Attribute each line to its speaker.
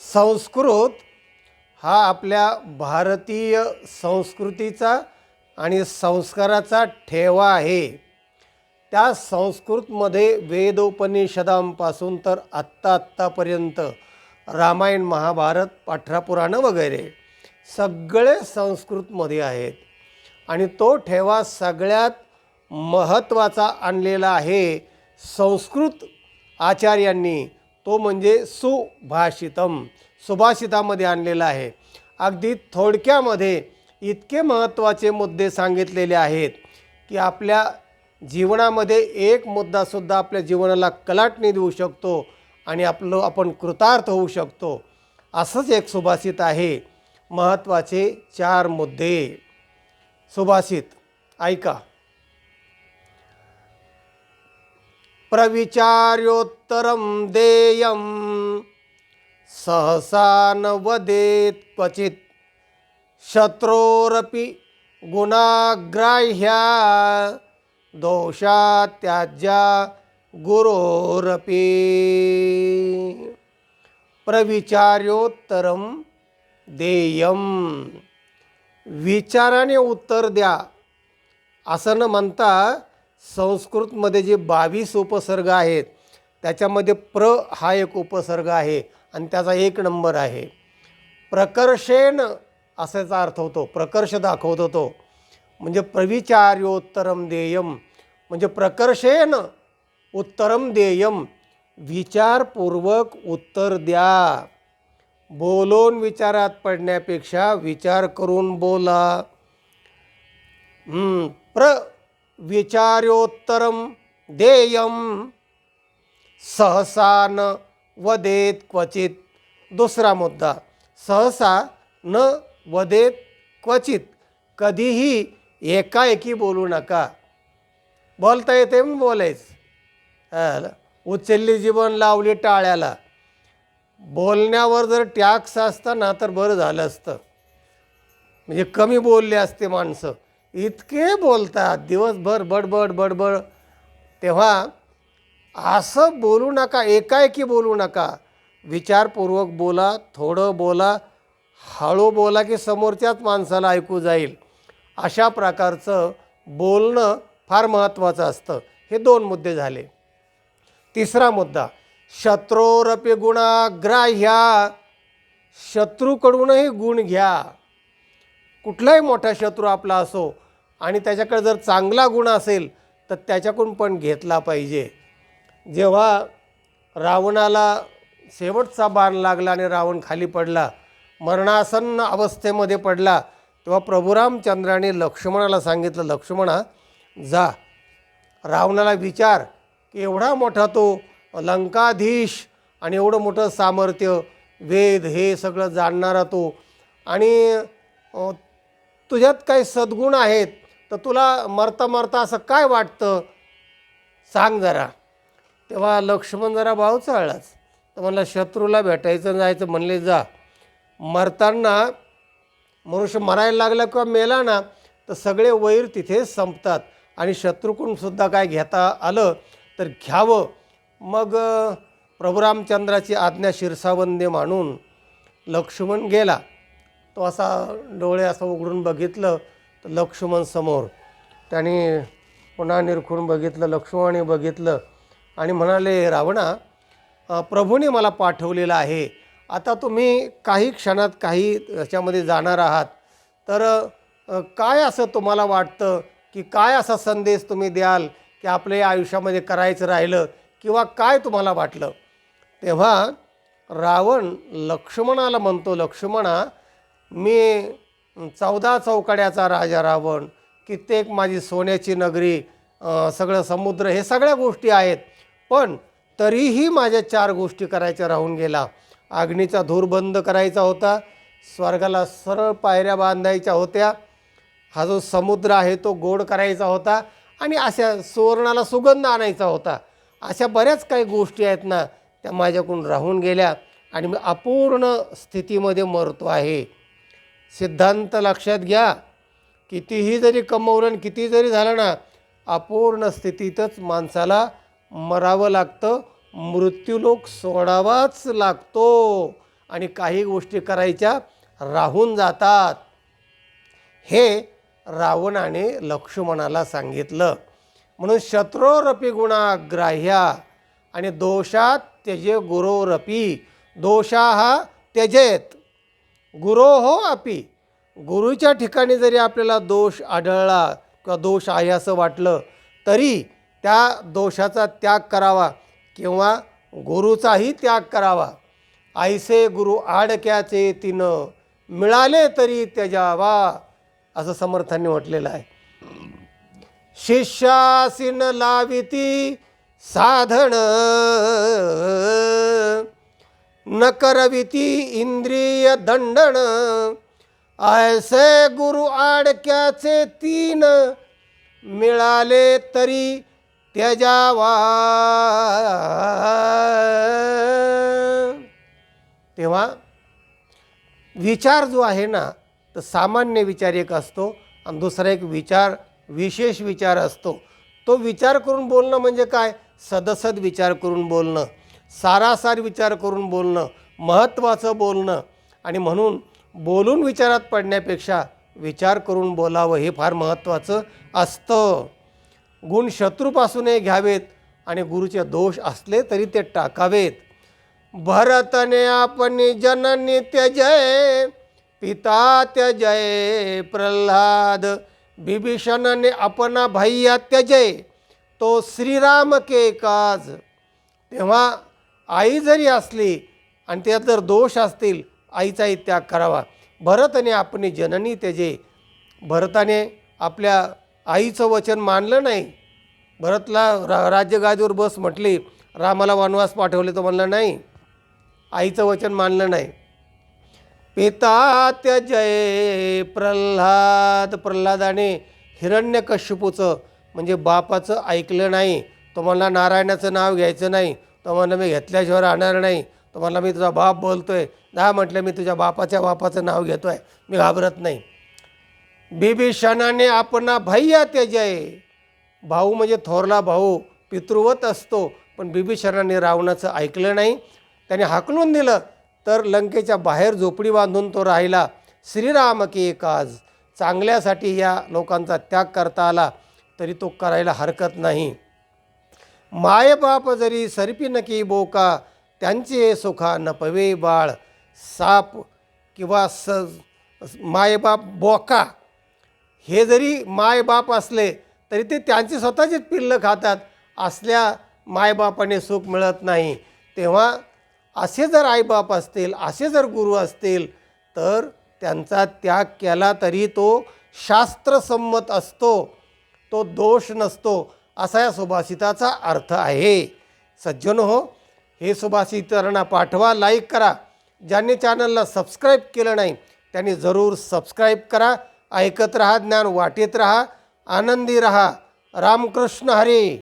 Speaker 1: संस्कृत हा आपल्या भारतीय संस्कृतीचा आणि संस्काराचा ठेवा आहे. त्या संस्कृतमध्ये वेदोपनिषदांपासून तर आत्ता आत्तापर्यंत रामायण महाभारत पाठरापुराणं वगैरे सगळे संस्कृतमध्ये आहेत. आणि तो ठेवा सगळ्यात महत्त्वाचा आणलेला आहे संस्कृत आचार्यांनी तो म्हणजे सुभाषितम. सुभाषितामध्ये आणलेला आहे. अगदी थोडक्यामध्ये इतके महत्त्वाचे मुद्दे सांगितलेले आहेत की आपल्या जीवनामध्ये एक मुद्दासुद्धा आपल्या जीवनाला कलाटणी देऊ शकतो आणि आपलं आपण कृतार्थ होऊ शकतो. असंच एक सुभाषित आहे. महत्त्वाचे चार मुद्दे. सुभाषित ऐका. प्रविचार्योत्तरं देयं। सहसा न वदेत् क्वचित्। शत्रोरपि गुणाग्राह्या। दोषा त्याज्या गुरोरपि। प्रविचार्योत्तरं देयम विचाराने उत्तर द्या। असं न म्हणता संस्कृतमध्ये जे बावीस उपसर्ग आहेत त्याच्यामध्ये प्र हा एक उपसर्ग आहे आणि त्याचा एक नंबर आहे. प्रकर्षेण असाचा अर्थ होतो प्रकर्ष दाखवत होतो. म्हणजे प्रविचार्योत्तरम देयम म्हणजे प्रकर्षेण उत्तरम देयम विचारपूर्वक उत्तर द्या. बोलून विचारात पडण्यापेक्षा विचार करून बोला. प्र विचार्योत्तरम देयम सहसा न वदेत क्वचित। दुसरा मुद्दा सहसा न वदेत क्वचित। कधीही एकाएकी बोलू नका। बोलता येते मग बोलायचं। उचलली जीवन लावली टाळ्याला। बोलण्यावर जर टॅक्स असता ना तर बरं झालं असतं। म्हणजे कमी बोलले असते माणसं। इतके बोलतात दिवसभर बडबड बडबड. तेव्हा असं बोलू नका एकाएकी बोलू नका. विचारपूर्वक बोला थोडं बोला हळू बोला की समोरच्याच माणसाला ऐकू जाईल. अशा प्रकारचं बोलणं फार महत्त्वाचं असतं. हे दोन मुद्दे झाले. तिसरा मुद्दा शत्रोरपि गुणाग्राह्या शत्रूकडूनही गुण घ्या. कुठलाही मोठा शत्रू आपला असो आणि त्याच्याकडे जर चांगला गुण असेल तर त्याच्याकडून पण घेतला पाहिजे. जेव्हा रावणाला शेवटचा बाण लागला आणि रावण खाली पडला मरणासन्न अवस्थेमध्ये पडला तेव्हा प्रभुरामचंद्राने लक्ष्मणाला सांगितलं लक्ष्मणा जा. रावणाला विचार की एवढा मोठा तो लंकाधीश आणि एवढं मोठं सामर्थ्य वेद हे सगळं जाणणारा तो. आणि तुझ्यात काही सद्गुण आहेत तर तुला मरता मरता असं काय वाटतं? सांग जरा. तेव्हा लक्ष्मण जरा भाव चाळलाच तर म्हणला शत्रूला भेटायचं जायचं म्हणले जा. मरताना मनुष्य मरायला लागला किंवा मेला ना तर सगळे वैर तिथेच संपतात. आणि शत्रूकडूनसुद्धा काय घेता आलं तर घ्यावं. मग प्रभुरामचंद्राची आज्ञा शिरसावंदे मानून लक्ष्मण गेला. तो असा डोळे असं उघडून बघितलं. लक्ष्मण समोर. त्याने पुन्हा निरखून बघितलं लक्ष्मणाने बघितलं आणि म्हणाले रावणा प्रभूने मला पाठवलेलं आहे. आता तुम्ही काही क्षणात काही ह्याच्यामध्ये जाणार आहात. तर काय असं तुम्हाला वाटतं की काय असा संदेश तुम्ही द्याल की आपल्या या आयुष्यामध्ये करायचं राहिलं किंवा काय तुम्हाला वाटलं? तेव्हा रावण लक्ष्मणाला म्हणतो लक्ष्मणा मी चौदा चौकड्याचा राजा रावण कित्येक माझी सोन्याची नगरी सगळं समुद्र हे सगळ्या गोष्टी आहेत. पण तरीही माझ्या चार गोष्टी करायच्या राहून गेला अग्नीचा धूर बंद करायचा होता. स्वर्गाला सरळ पायऱ्या बांधायच्या होत्या. हा जो समुद्र आहे तो गोड करायचा होता आणि अशा सुवर्णाला सुगंध आणायचा होता. अशा बऱ्याच काही गोष्टी आहेत ना त्या माझ्याकडून राहून गेल्या आणि मी अपूर्ण स्थितीमध्ये मरतो आहे. सिद्धांत लक्षात घ्या. कितीही जरी कमवलं आणि किती जरी झालं ना अपूर्ण स्थितीतच माणसाला मरावं लागतं. मृत्यूलोक सोडावाच लागतो. आणि काही गोष्टी करायच्या राहून जातात. हे रावणाने लक्ष्मणाला सांगितलं. म्हणून शत्रोरपी गुणा ग्राह्या आणि दोषात त्यजे गुरोरपी. दोषा हा त्यजेत. गुरो हो अपी गुरुच्या ठिकाणी जरी आपल्याला दोष आढळला किंवा दोष आहे असं वाटलं तरी त्या दोषाचा त्याग करावा किंवा गुरुचाही त्याग करावा. आईसे गुरु आडक्याचे तिनं मिळाले तरी त्याजावा असं समर्थांनी म्हटलेलं आहे. शिष्यासीन लाविती साधन न करविती इंद्रिय दंडन ऐसे गुरु आडक्याचे तीन मिळाले तरी त्याजावा। तेव्हा विचार जो आहे ना तर सामान्य विचार एक असतो आणि दुसरा एक विचार विशेष विचार असतो. तो विचार करून बोलणं म्हणजे काय? सदसद विचार करून बोलणं. सारासार विचार करून बोलणं महत्त्वाचं बोलणं आणि म्हणून बोलून विचारात पडण्यापेक्षा विचार करून बोलावं हे फार महत्त्वाचं असतं. गुण शत्रूपासूनही घ्यावेत आणि गुरुचे दोष असले तरी ते टाकावेत. भरतने आपण जननी त्यजय पिता त्यजय प्रल्हाद बिभीषणाने आपणा भाय्या त्यजय तो श्रीराम के काज. तेव्हा आई जरी असली आणि त्यात जर दोष असतील आईचाही त्याग करावा. भरतने आपली जननी त्याचे भरताने आपल्या आईचं वचन मानलं नाही. भरतला रा राज्यगादीवर बस म्हटली रामाला वनवास पाठवले तो म्हणलं नाही आईचं वचन मानलं नाही. पिता त्यजय प्रल्हाद प्रल्हादाने हिरण्यकश्यपूचं म्हणजे बापाचं ऐकलं नाही. तो म्हणला नारायणाचं नाव घ्यायचं नाही. तो मी घेतल्याशिवाय राहणार नाही. तो म्हणला मी तुझा बाप बोलतो आहे दहा म्हटलं मी तुझ्या बापाच्या बापाचं नाव घेतो आहे मी घाबरत नाही. बिभीषणाने आपणा भैया त्याजय भाऊ म्हणजे थोरला भाऊ पितृवत असतो. पण बिभीषणाने रावणाचं ऐकलं नाही. त्याने हाकलून दिलं. तर लंकेच्या बाहेर झोपडी बांधून तो राहिला. श्रीराम की काज. चांगल्यासाठी या लोकांचा त्याग करता आला तरी तो करायला हरकत नाही. मायबाप जरी सरपी नकी बोका त्यांचे सुखा नपवे बाळ. साप किंवा स मायबाप बोका. हे जरी मायबाप असले तरी ते त्यांची स्वतःचीच पिल्लं खातात. असल्या मायबापाने सुख मिळत नाही. तेव्हा असे जर आईबाप असतील असे जर गुरु असतील तर त्यांचा त्याग केला तरी तो शास्त्रसंमत असतो. तो दोष नसतो. असा या सुभाषिताचा अर्थ आहे. सज्जन हो हे सुभाषितांना पाठवा लाईक करा. ज्यांनी चॅनलला सबस्क्राईब केलं नाही त्यांनी जरूर सबस्क्राईब करा. ऐकत रहा ज्ञान वाटेत रहा आनंदी रहा. रामकृष्ण हरी.